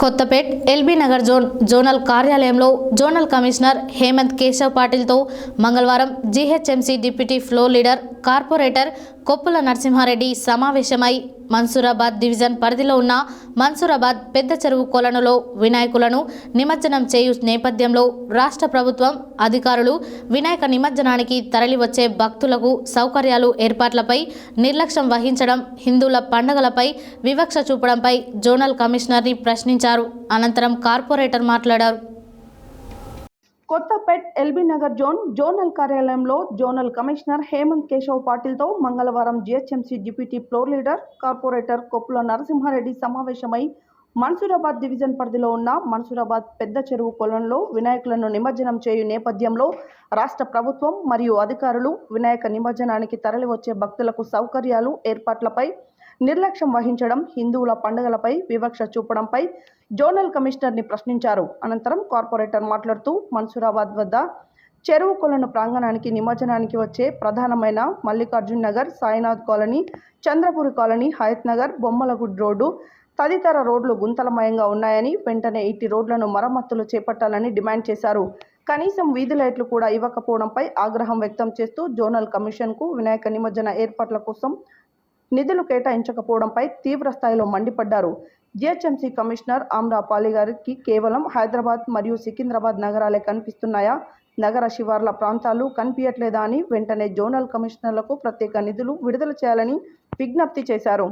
Kothapet LB Nagar zone zonal కార్యాలయంలో zonal commissioner Hemant Keshav పాటిల్తో మంగళవారం GHMC deputy floor leader corporator Koppula Narasimha Reddy సమావేశమై Mansoorabad division పరిధిలో ఉన్న మన్సూరాబాద్ పెద్ద చెరువు కొలనులో వినాయకులను నిమజ్జనం చేయు నేపథ్యంలో రాష్ట్ర ప్రభుత్వం అధికారులు వినాయక నిమజ్జనానికి తరలివచ్చే భక్తులకు సౌకర్యాలు ఏర్పాట్లపై నిర్లక్ష్యం వహించడం హిందువుల పండుగలపై వివక్ష చూపడంపై జోనల్ కమిషనర్ని ప్రశ్నించారు. అనంతరం కార్పొరేటర్ మాట్లాడారు. Kothapet LB Nagar zone zonal కార్యాలయంలో జోనల్ కమిషనర్ హేమంత్ కేశవ్ పాటిల్తో మంగళవారం GHMC deputy floor leader corporator Koppula Narasimha Reddy సమావేశమై మన్సూరాబాద్ డివిజన్ పరిధిలో ఉన్న మన్సూరాబాద్ పెద్ద చెరువు కొలంలో వినాయకులను నిమజ్జనం చేయు నేపథ్యంలో రాష్ట్ర ప్రభుత్వం మరియు అధికారులు వినాయక నిమజ్జనానికి తరలివచ్చే భక్తులకు సౌకర్యాలు ఏర్పాట్లపై నిర్లక్ష్యం వహించడం హిందువుల పండుగలపై వివక్ష చూపడంపై జోనల్ కమిషనర్ని ప్రశ్నించారు. అనంతరం కార్పొరేటర్ మాట్లాడుతూ మన్సూరాబాద్ వద్ద చెరువు కొలను ప్రాంగణానికి నిమజ్జనానికి వచ్చే ప్రధానమైన Mallikarjun Nagar Sainath colony Chandrapur colony Hayat Nagar Bommalagud road తదితర రోడ్లు గుంతలమయంగా ఉన్నాయని వెంటనే ఇట్టి రోడ్లను మరమ్మతులు చేపట్టాలని డిమాండ్ చేశారు. కనీసం వీధి లైట్లు కూడా ఇవ్వకపోవడంపై ఆగ్రహం వ్యక్తం చేస్తూ జోనల్ కమిషన్కు వినాయక నిమజ్జన ఏర్పాట్ల కోసం నిధులు కేటాయించకపోవడంపై తీవ్ర స్థాయిలో మండిపడ్డారు. జిహెచ్ఎంసీ కమిషనర్ ఆమ్రాపాలి గారికి కేవలం హైదరాబాద్ మరియు సికింద్రాబాద్ నగరాలే కనిపిస్తున్నాయా? నగర శివార్ల ప్రాంతాలు కనిపించట్లేదా అని వెంటనే జోనల్ కమిషనర్లకు ప్రత్యేక నిధులు విడుదల చేయాలని విజ్ఞప్తి చేశారు.